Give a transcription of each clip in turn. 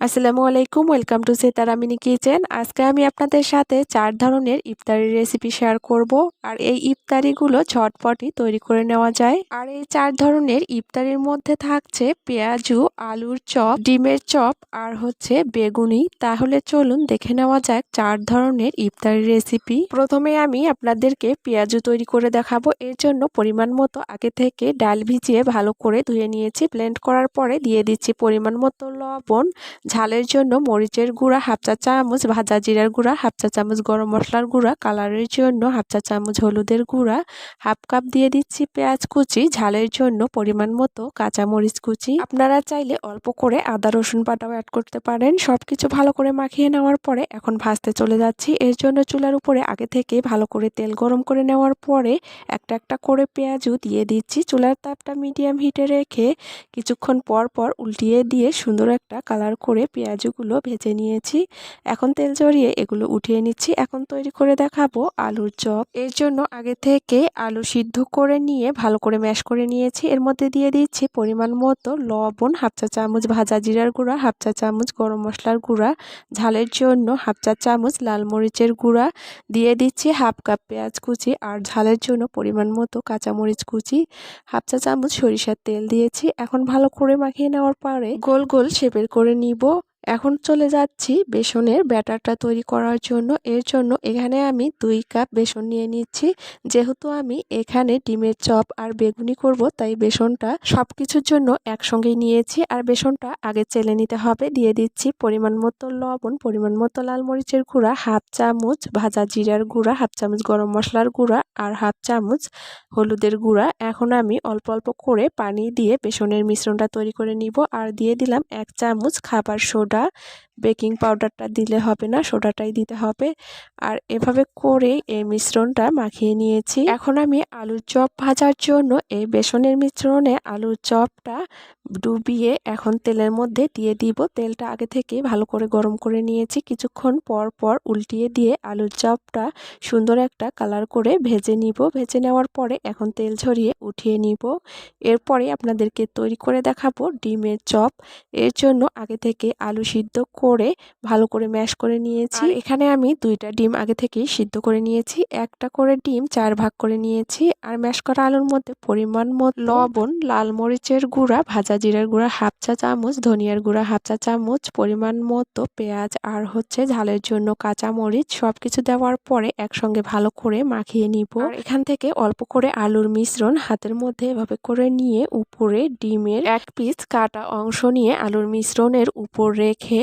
আসসালামু আলাইকুম, welcome to সেতারামিনী kitchen. আজকে আমি আপনাদের সাথে চার ধরনের ইফতারি রেসিপি শেয়ার করব। আর এই ইফতারিগুলো ঝটপটই তৈরি করে নেওয়া যায়। আর এই চার ধরনের ইফতারির মধ্যে থাকছে পেঁয়াজু, আলুর চপ, ডিমের চপ আর হচ্ছে বেগুনি। তাহলে চলুন দেখে নেওয়া যাক চার ধরনের ইফতারি রেসিপি। প্রথমে আমি আপনাদেরকে পেঁয়াজু তৈরি করে দেখাবো। এর জন্য পরিমাণ মতো আগে থেকে ডাল ভিজিয়ে ভালো করে ধুয়ে নিয়েছি। ব্লেন্ড করার পরে দিয়ে দিচ্ছি পরিমাণ মতো লবণ ঝালের জন্য মরিচের গুঁড়া, হাফ চা চামচ, ভাজা জিরার গুঁড়া, হাফ চা চামচ গরম মশলার গুঁড়া, কালারের জন্য হাফ চা চামচ হলুদের গুঁড়া, হাফ কাপ দিয়ে দিচ্ছি পেঁয়াজ কুচি, ঝালের জন্য পরিমাণ মতো কাঁচা মরিচ কুচি। আপনারা চাইলে অল্প করে আদা, রসুন বাটাও অ্যাড করতে পারেন। সব কিছু ভালো করে মাখিয়ে নেওয়ার পরে এখন ভাজতে চলে যাচ্ছি। এর জন্য চুলার উপরে আগে থেকে ভালো করে তেল গরম করে নেওয়ার পরে একটা একটা করে পেঁয়াজও দিয়ে দিচ্ছি। চুলার তাপটা মিডিয়াম হিটে রেখে কিছুক্ষণ পর পর উল্টিয়ে দিয়ে সুন্দর একটা কালার করে করে পেঁয়াজগুলো ভেজে নিয়েছি। এখন তেল জড়িয়ে এগুলো উঠিয়ে নিচ্ছি। এখন তৈরি করে দেখাবো আলুর চপ। এর জন্য আগে থেকে আলু সিদ্ধ করে নিয়ে ভালো করে ম্যাশ করে নিয়েছি। এর মধ্যে দিয়ে দিচ্ছি পরিমাণ মতো লবণ, হাফ চা চামচ ভাজা জিরার গুঁড়া, হাফ চা চামচ গরম মশলার গুঁড়া, ঝালের জন্য হাফ চা চামচ লাল মরিচের গুঁড়া, দিয়ে দিচ্ছি হাফ কাপ পেঁয়াজ কুচি আর ঝালের জন্য পরিমাণ মতো কাঁচামরিচ কুচি, হাফ চা চামচ সরিষার তেল দিয়েছি। এখন ভালো করে মাখিয়ে নেওয়ার পরে গোল গোল শেপের করে নিব। এখন চলে যাচ্ছি বেসনের ব্যাটারটা তৈরি করার জন্য। এর জন্য এখানে আমি দুই কাপ বেসন নিয়ে নিচ্ছি। যেহেতু আমি এখানে ডিমের চপ আর বেগুনি করব, তাই বেসনটা সব কিছুর জন্য একসঙ্গেই নিয়েছি। আর বেসনটা আগে চেলে নিতে হবে। দিয়ে দিচ্ছি পরিমাণ মতো লবণ, পরিমাণ মতো লাল মরিচের গুঁড়া, হাফ চামচ ভাজা জিরার গুঁড়া, হাফ চামচ গরম মশলার গুঁড়া আর হাফ চামচ হলুদের গুঁড়া। এখন আমি অল্প অল্প করে পানি দিয়ে বেসনের মিশ্রণটা তৈরি করে নিব। আর দিয়ে দিলাম এক চামচ খাবার সোডা। সোডা বেকিং পাউডারটা দিলে হবে না, সোডাটাই দিতে হবে। আর এভাবে করে এই মিশ্রণটা মাখিয়ে নিয়েছি। এখন আমি আলুর চপ ভাজার জন্য এই বেসনের মিশ্রণে আলুর চপটা ডুবিয়ে এখন তেলের মধ্যে দিয়ে দিব। তেলটা আগে থেকে ভালো করে গরম করে নিয়েছি। কিছুক্ষণ পর পর উল্টিয়ে দিয়ে আলুর চপটা সুন্দর একটা কালার করে ভেজে নিব। ভেজে নেওয়ার পরে এখন তেল ঝরিয়ে উঠিয়ে নিব। এরপরে আপনাদেরকে তৈরি করে দেখাবো ডিমের চপ। এর জন্য আগে থেকে আলু সিদ্ধ করে ভালো করে ম্যাশ করে নিয়েছি। এখানে আমি দুইটা ডিম আগে থেকেই সিদ্ধ করে নিয়েছি। একটা করে ডিম চার ভাগ করে নিয়েছি। আর ম্যাশ করা আলুর মধ্যে পরিমাণ মতো লবণ লাল মরিচের গুঁড়া ভাজা জিরার গুঁড়া হাফ চা চামচ ধনিয়ার গুঁড়া হাফ চা চামচ পরিমাণ মতো পেঁয়াজ আর হচ্ছে ঝালের জন্য কাঁচা মরিচ সব কিছু দেওয়ার পরে একসঙ্গে ভালো করে মাখিয়ে নিব। এখান থেকে অল্প করে আলুর মিশ্রণ হাতের মধ্যে এভাবে করে নিয়ে উপরে ডিমের এক পিস কাটা অংশ নিয়ে আলুর মিশ্রণের উপর রেখে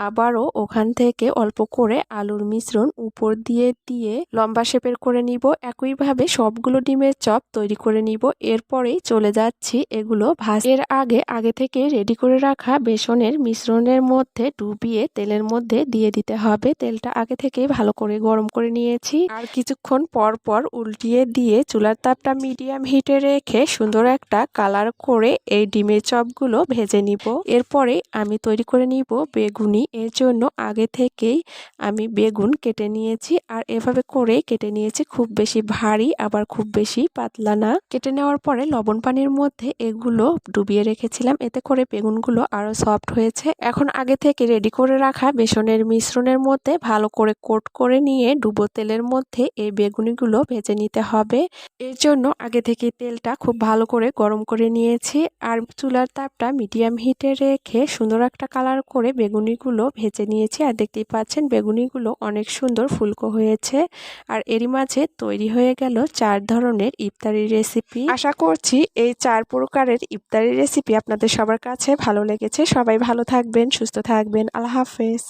আবারও ওখান থেকে অল্প করে আলুর মিশ্রণ উপর দিয়ে দিয়ে লম্বা শেপের করে নিব। একইভাবে সবগুলো ডিমের চপ তৈরি করে নিব। এরপরেই চলে যাচ্ছি এগুলো ভাজের আগে আগে থেকে রেডি করে রাখা বেসনের মিশ্রণের মধ্যে ডুবিয়ে তেলের মধ্যে দিয়ে দিতে হবে। তেলটা আগে থেকে ভালো করে গরম করে নিয়েছি। আর কিছুক্ষণ পর পর উল্টিয়ে দিয়ে চুলার তাপটা মিডিয়াম হিটে রেখে সুন্দর একটা কালার করে এই ডিমের চপগুলো ভেজে নিব। এরপরে আমি তৈরি করে নিব বেগুনি এর জন্য আগে থেকেই আমি বেগুন কেটে নিয়েছি আর এভাবে করে কেটে নিয়েছি। খুব বেশি ভারী, আবার খুব বেশি পাতলা না। কেটে নেওয়ার পরে লবণ পানির মধ্যে এগুলো ডুবিয়ে রেখেছিলাম। এতে করে বেগুনগুলো আরও সফট হয়েছে। এখন আগে থেকে রেডি করে রাখা বেসনের মিশ্রণের মধ্যে ভালো করে কোট করে নিয়ে ডুবো তেলের মধ্যে এই বেগুনিগুলো ভেজে নিতে হবে। এর জন্য আগে থেকে তেলটা খুব ভালো করে গরম করে নিয়েছি। আর চুলার তাপটা মিডিয়াম হিটে রেখে সুন্দর একটা কালার করে বেগুনিগুলো বেগুনিগুলো ভেজে নিয়েছি আর দেখতেই পাচ্ছেন বেগুনিগুলো অনেক সুন্দর ফুলকো হয়েছে। আর এরই মাঝে তৈরি হয়ে গেল চার ধরনের ইফতারি রেসিপি আশা করছি এই চার প্রকারের ইফতারি রেসিপি আপনাদের সবার কাছে ভালো লেগেছে। সবাই ভালো থাকবেন, সুস্থ থাকবেন। আল্লাহ হাফেজ।